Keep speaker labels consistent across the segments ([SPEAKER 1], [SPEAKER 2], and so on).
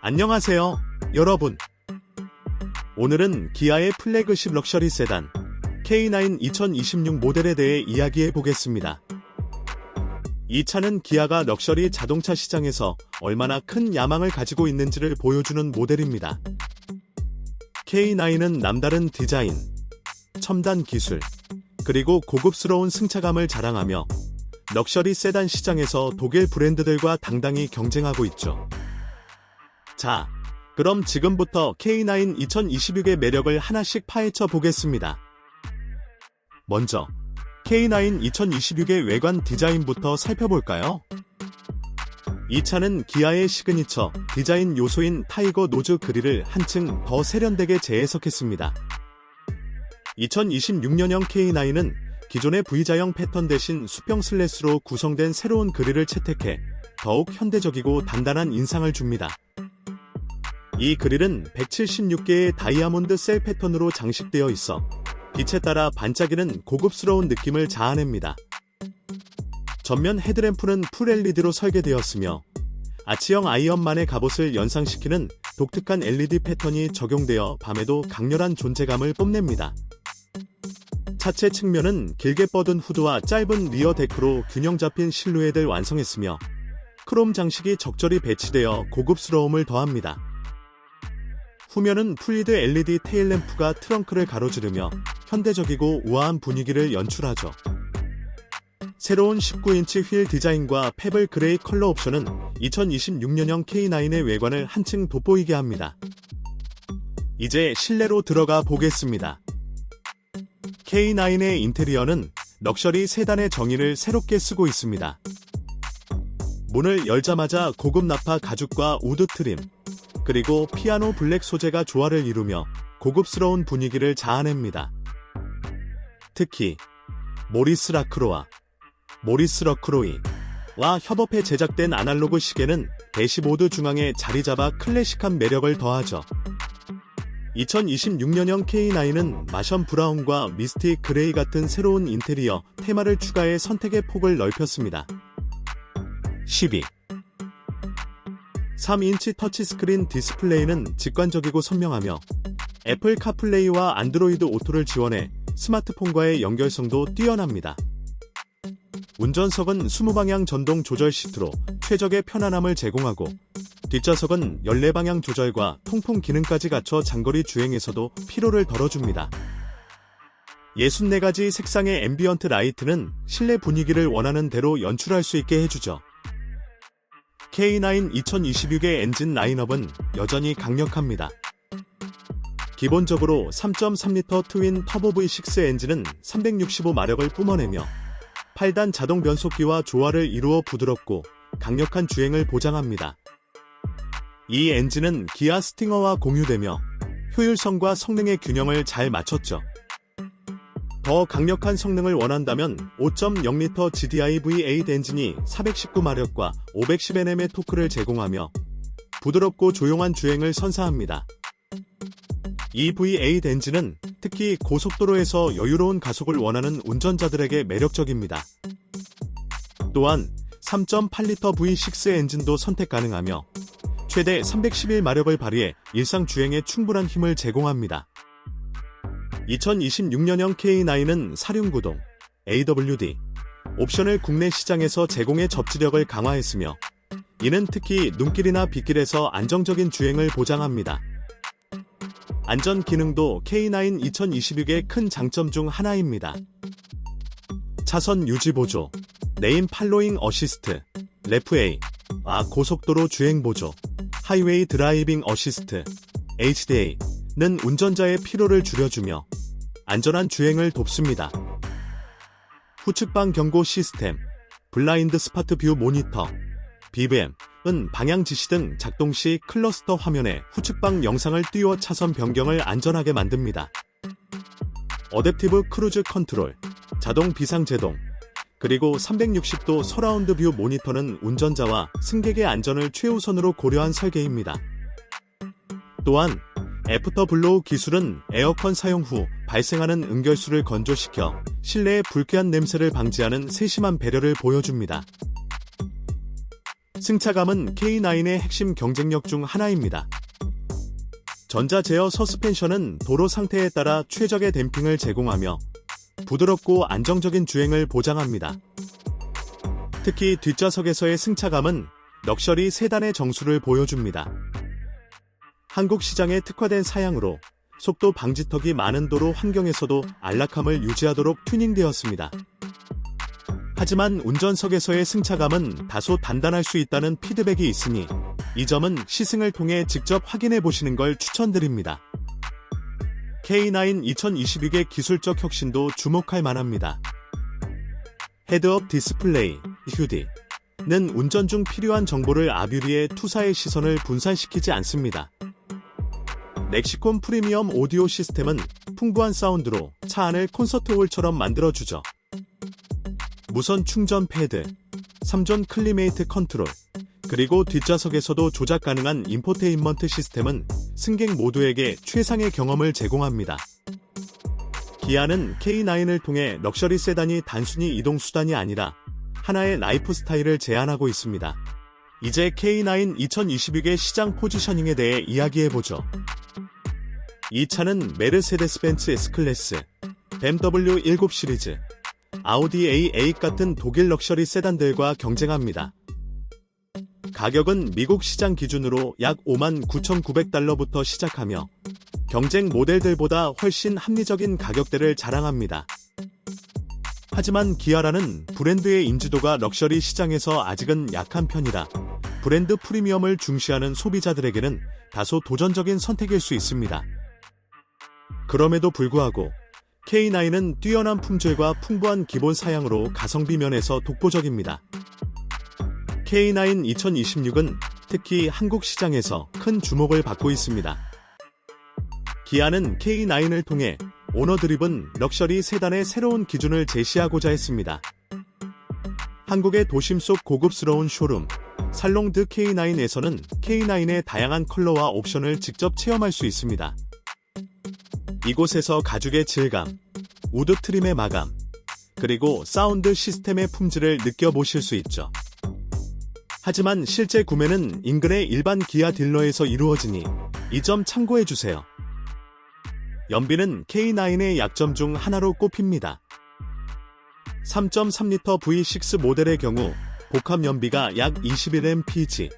[SPEAKER 1] 안녕하세요, 여러분. 오늘은 기아의 플래그십 럭셔리 세단 K9 2026 모델에 대해 이야기해 보겠습니다. 이 차는 기아가 럭셔리 자동차 시장에서 얼마나 큰 야망을 가지고 있는지를 보여주는 모델입니다. K9은 남다른 디자인, 첨단 기술, 그리고 고급스러운 승차감을 자랑하며 럭셔리 세단 시장에서 독일 브랜드들과 당당히 경쟁하고 있죠. 자, 그럼 지금부터 K9 2026의 매력을 하나씩 파헤쳐 보겠습니다. 먼저, K9 2026의 외관 디자인부터 살펴볼까요? 이 차는 기아의 시그니처 디자인 요소인 타이거 노즈 그릴을 한층 더 세련되게 재해석했습니다. 2026년형 K9은 기존의 V자형 패턴 대신 수평 슬랫으로 구성된 새로운 그릴을 채택해 더욱 현대적이고 단단한 인상을 줍니다. 이 그릴은 176개의 다이아몬드 셀 패턴으로 장식되어 있어 빛에 따라 반짝이는 고급스러운 느낌을 자아냅니다. 전면 헤드램프는 풀 LED로 설계되었으며 아치형 아이언만의 갑옷을 연상시키는 독특한 LED 패턴이 적용되어 밤에도 강렬한 존재감을 뽐냅니다. 차체 측면은 길게 뻗은 후드와 짧은 리어 데크로 균형 잡힌 실루엣을 완성했으며 크롬 장식이 적절히 배치되어 고급스러움을 더합니다. 후면은 풀리드 LED 테일램프가 트렁크를 가로지르며 현대적이고 우아한 분위기를 연출하죠. 새로운 19인치 휠 디자인과 페블 그레이 컬러 옵션은 2026년형 K9의 외관을 한층 돋보이게 합니다. 이제 실내로 들어가 보겠습니다. K9의 인테리어는 럭셔리 세단의 정의를 새롭게 쓰고 있습니다. 문을 열자마자 고급 나파 가죽과 우드 트림, 그리고 피아노 블랙 소재가 조화를 이루며 고급스러운 분위기를 자아냅니다. 특히 모리스 라크로와 모리스 러크로이와 협업해 제작된 아날로그 시계는 대시보드 중앙에 자리 잡아 클래식한 매력을 더하죠. 2026년형 K9은 마션 브라운과 미스틱 그레이 같은 새로운 인테리어 테마를 추가해 선택의 폭을 넓혔습니다. 12. 3인치 터치스크린 디스플레이는 직관적이고 선명하며 애플 카플레이와 안드로이드 오토를 지원해 스마트폰과의 연결성도 뛰어납니다. 운전석은 20방향 전동 조절 시트로 최적의 편안함을 제공하고 뒷좌석은 14방향 조절과 통풍 기능까지 갖춰 장거리 주행에서도 피로를 덜어줍니다. 64가지 색상의 앰비언트 라이트는 실내 분위기를 원하는 대로 연출할 수 있게 해주죠. K9 2026의 엔진 라인업은 여전히 강력합니다. 기본적으로 3.3L 트윈 터보 V6 엔진은 365마력을 뿜어내며 8단 자동 변속기와 조화를 이루어 부드럽고 강력한 주행을 보장합니다. 이 엔진은 기아 스팅어와 공유되며 효율성과 성능의 균형을 잘 맞췄죠. 더 강력한 성능을 원한다면 5.0L GDI V8 엔진이 419마력과 510Nm의 토크를 제공하며 부드럽고 조용한 주행을 선사합니다. 이 V8 엔진은 특히 고속도로에서 여유로운 가속을 원하는 운전자들에게 매력적입니다. 또한 3.8L V6 엔진도 선택 가능하며 최대 311마력을 발휘해 일상 주행에 충분한 힘을 제공합니다. 2026년형 K9은 사륜구동, AWD, 옵션을 국내 시장에서 제공해 접지력을 강화했으며 이는 특히 눈길이나 빗길에서 안정적인 주행을 보장합니다. 안전 기능도 K9 2026의 큰 장점 중 하나입니다. 차선 유지 보조, 네임 팔로잉 어시스트, 레프A, 아 고속도로 주행 보조, 하이웨이 드라이빙 어시스트, HDA는 운전자의 피로를 줄여주며 안전한 주행을 돕습니다. 후측방 경고 시스템, 블라인드 스파트 뷰 모니터, BVM 은 방향 지시 등 작동 시 클러스터 화면에 후측방 영상을 띄워 차선 변경을 안전하게 만듭니다. 어댑티브 크루즈 컨트롤, 자동 비상 제동, 그리고 360도 서라운드 뷰 모니터는 운전자와 승객의 안전을 최우선으로 고려한 설계입니다. 또한 애프터 블로우 기술은 에어컨 사용 후 발생하는 응결수를 건조시켜 실내의 불쾌한 냄새를 방지하는 세심한 배려를 보여줍니다. 승차감은 K9의 핵심 경쟁력 중 하나입니다. 전자 제어 서스펜션은 도로 상태에 따라 최적의 댐핑을 제공하며 부드럽고 안정적인 주행을 보장합니다. 특히 뒷좌석에서의 승차감은 럭셔리 세단의 정수를 보여줍니다. 한국 시장에 특화된 사양으로 속도 방지턱이 많은 도로 환경에서도 안락함을 유지하도록 튜닝되었습니다. 하지만 운전석에서의 승차감은 다소 단단할 수 있다는 피드백이 있으니 이 점은 시승을 통해 직접 확인해 보시는 걸 추천드립니다. K9 2022의 기술적 혁신도 주목할 만합니다. 헤드업 디스플레이, 휴디 는 운전 중 필요한 정보를 아뷰리의 투사의 시선을 분산시키지 않습니다. 렉시콘 프리미엄 오디오 시스템은 풍부한 사운드로 차 안을 콘서트 홀처럼 만들어주죠. 무선 충전 패드, 3전 클리메이트 컨트롤, 그리고 뒷좌석에서도 조작 가능한 인포테인먼트 시스템은 승객 모두에게 최상의 경험을 제공합니다. 기아는 K9을 통해 럭셔리 세단이 단순히 이동 수단이 아니라 하나의 라이프 스타일을 제안하고 있습니다. 이제 K9 2022의 시장 포지셔닝에 대해 이야기해보죠. 이 차는 메르세데스 벤츠 S클래스, BMW 7 시리즈, 아우디 A8 같은 독일 럭셔리 세단들과 경쟁합니다. 가격은 미국 시장 기준으로 약 59,900달러부터 시작하며 경쟁 모델들보다 훨씬 합리적인 가격대를 자랑합니다. 하지만 기아라는 브랜드의 인지도가 럭셔리 시장에서 아직은 약한 편이라 브랜드 프리미엄을 중시하는 소비자들에게는 다소 도전적인 선택일 수 있습니다. 그럼에도 불구하고 K9은 뛰어난 품질과 풍부한 기본 사양으로 가성비 면에서 독보적입니다. K9 2026은 특히 한국 시장에서 큰 주목을 받고 있습니다. 기아는 K9을 통해 오너 드립은 럭셔리 세단의 새로운 기준을 제시하고자 했습니다. 한국의 도심 속 고급스러운 쇼룸, 살롱드 K9에서는 K9의 다양한 컬러와 옵션을 직접 체험할 수 있습니다. 이곳에서 가죽의 질감, 우드 트림의 마감, 그리고 사운드 시스템의 품질을 느껴보실 수 있죠. 하지만 실제 구매는 인근의 일반 기아 딜러에서 이루어지니 이 점 참고해주세요. 연비는 K9의 약점 중 하나로 꼽힙니다. 3.3L V6 모델의 경우 복합 연비가 약 21mpg,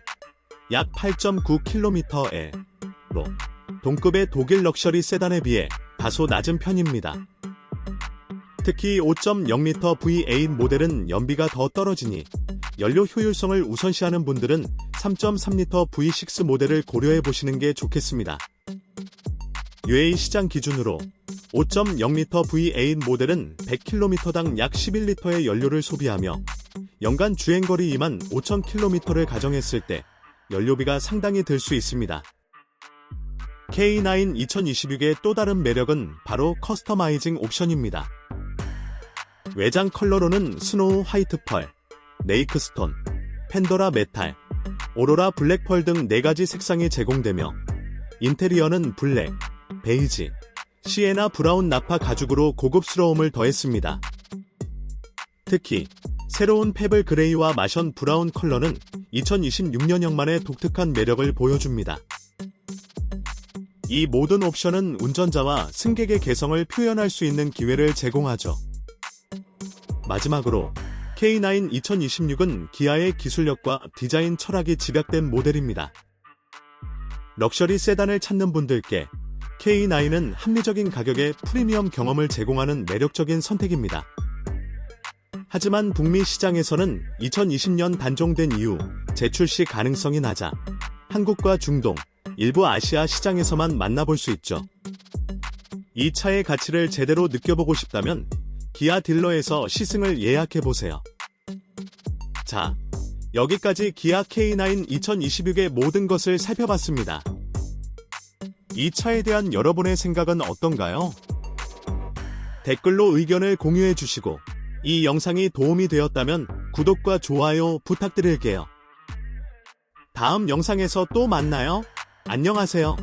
[SPEAKER 1] 약 8.9km에로 동급의 독일 럭셔리 세단에 비해 다소 낮은 편입니다. 특히 5.0L V8 모델은 연비가 더 떨어지니 연료 효율성을 우선시하는 분들은 3.3L V6 모델을 고려해 보시는 게 좋겠습니다. UAE 시장 기준으로 5.0L V8 모델은 100km당 약 11리터의 연료를 소비하며 연간 주행거리 2만 5,000km를 가정했을 때 연료비가 상당히 들 수 있습니다. K9 2026의 또 다른 매력은 바로 커스터마이징 옵션입니다. 외장 컬러로는 스노우 화이트 펄, 네이크 스톤, 팬더라 메탈, 오로라 블랙 펄 등 4가지 색상이 제공되며 인테리어는 블랙, 베이지, 시에나 브라운 나파 가죽으로 고급스러움을 더했습니다. 특히 새로운 페블 그레이와 마션 브라운 컬러는 2026년형만의 독특한 매력을 보여줍니다. 이 모든 옵션은 운전자와 승객의 개성을 표현할 수 있는 기회를 제공하죠. 마지막으로 K9 2026은 기아의 기술력과 디자인 철학이 집약된 모델입니다. 럭셔리 세단을 찾는 분들께 K9은 합리적인 가격에 프리미엄 경험을 제공하는 매력적인 선택입니다. 하지만 북미 시장에서는 2020년 단종된 이후 재출시 가능성이 낮아 한국과 중동, 일부 아시아 시장에서만 만나볼 수 있죠. 이 차의 가치를 제대로 느껴보고 싶다면 기아 딜러에서 시승을 예약해 보세요. 자, 여기까지 기아 K9 2026의 모든 것을 살펴봤습니다. 이 차에 대한 여러분의 생각은 어떤가요? 댓글로 의견을 공유해 주시고 이 영상이 도움이 되었다면 구독과 좋아요 부탁드릴게요. 다음 영상에서 또 만나요. 안녕하세요.